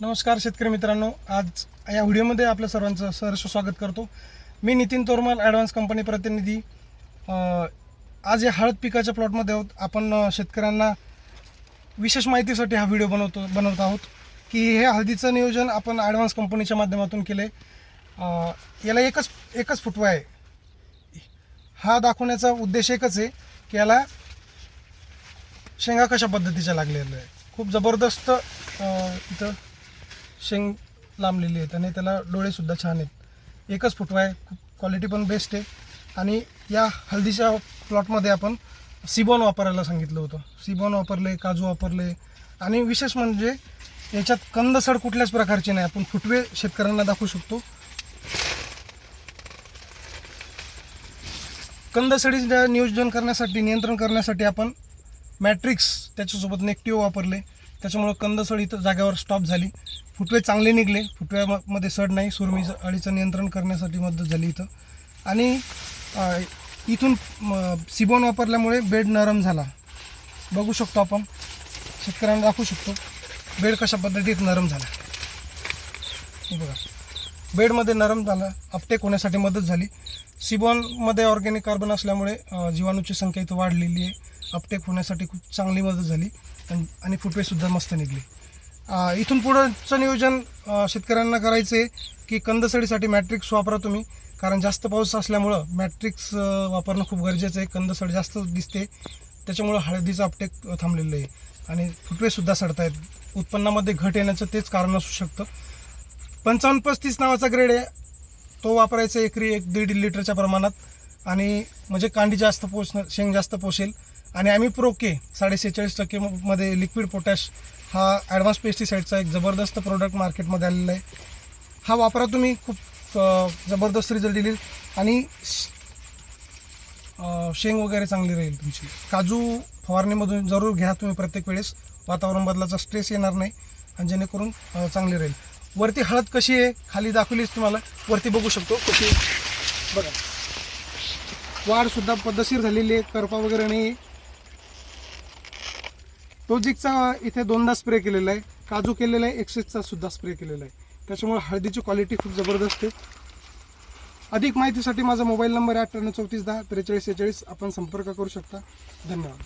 नमस्कार शेतकरी मित्रांनो. आज या व्हिडिओमध्ये आपल्या सर्वांचं सहर्ष स्वागत करतो. मी नितीन तोरमल ॲडव्हान्स कंपनी प्रतिनिधी. आज या हळद पिकाच्या प्लॉटमध्ये आहोत. आपण शेतकऱ्यांना विशेष माहितीसाठी हा व्हिडिओ बनवतो बनवत आहोत की हे हळदीचं नियोजन आपण ॲडव्हान्स कंपनीच्या माध्यमातून केलं आहे याला एकच एकच फुटवा आहे. हा दाखवण्याचा उद्देश एकच आहे की याला शेंगा कशा पद्धतीच्या लागलेल्या आहे खूप जबरदस्त इथं शेंग लांबलेली आहेत आणि त्याला डोळेसुद्धा छान आहेत. एकच फुटवा आहे खूप क्वालिटी पण बेस्ट आहे. आणि या हल्दीच्या प्लॉटमध्ये आपण सिबॉन वापरायला सांगितलं होतं. सिबॉन वापरले काजू वापरले आणि विशेष म्हणजे याच्यात कंदसड कुठल्याच प्रकारची नाही. आपण फुटवे शेतकऱ्यांना दाखवू शकतो. कंदसडीचं नियोजन करण्यासाठी नियंत्रण करण्यासाठी आपण मॅट्रिक्स त्याच्यासोबत नेक्टिव्ह वापरले त्याच्यामुळं कंदसड इथं जागेवर स्टॉप झाली. फुटवे चांगले निघले. फुटव्यामध्ये सड नाही. सुरमीचं अळीचं नियंत्रण करण्यासाठी मदत झाली इथं. आणि इथून सिबॉन वापरल्यामुळे बेड नरम झाला. बघू शकतो आपण. शेतकऱ्यांना दाखवू शकतो. बेड कशा पद्धतीत नरम झाला. बघा. बेडमध्ये नरम झालं. अपटेक होण्यासाठी मदत झाली. सिबॉनमध्ये ऑर्गॅनिक कार्बन असल्यामुळे जीवाणूची संख्या इथं वाढलेली आहे. अपटेक होण्यासाठी खूप चांगली मदत झाली. आणि आणि फुटवेसुद्धा मस्त निघले. इथून पुढंचं नियोजन शेतकऱ्यांना करायचं आहे की कंदसडीसाठी मॅट्रिक्स वापरा तुम्ही. कारण जास्त पाऊस असल्यामुळं मॅट्रिक्स वापरणं खूप गरजेचं आहे. कंदसड जास्त दिसते. त्याच्यामुळं हळदीचं अपटेक थांबलेलं आहे. आणि फुटवेसुद्धा सडत आहेत उत्पन्नामध्ये घट येण्याचं तेच कारण असू शकतं. पंचावन्न पस्तीस नावाचा ग्रेड आहे. तो वापरायचा एकरी एक दीड लिटरच्या प्रमाणात. आणि म्हणजे कांडी जास्त पोचणं शेंग जास्त पोसेल. आणि आम्ही प्रोके साडे सेहेचाळीस टक्के मध्ये लिक्विड पोटॅश हा ॲडव्हान्स पेस्टिसाईडचा एक जबरदस्त प्रोडक्ट मार्केटमध्ये आलेला आहे. हा वापरा तुम्ही खूप जबरदस्त रिझल्ट येईल आणि शेंग वगैरे चांगली राहील तुमची. काजू फवारणीमधून जरूर घ्या तुम्ही प्रत्येक वेळेस. वातावरण बदलाचा स्ट्रेस येणार नाही. आणि जेणेकरून चांगली राहील. वरती हळद कशी आहे? खाली दाखवलीच तुम्हाला. वरती बघू शकतो कशी. बघा. वाढ सुद्धा पद्धतशीर झालेली आहे. करपा वगैरे नाही आहे. टोजिकचा इथे दोनदा स्प्रे केलेला आहे. काजू केलेला आहे एक्सेसचा सुद्धा स्प्रे केलेला आहे. त्याच्यामुळे हळदीची क्वालिटी खूप जबरदस्त आहे. अधिक माहितीसाठी माझा मोबाईल नंबर आहे अठ्ठ्याण्णव चौतीस दहा त्रेचाळीस सेहेचाळीस आपण संपर्क करू शकता. धन्यवाद.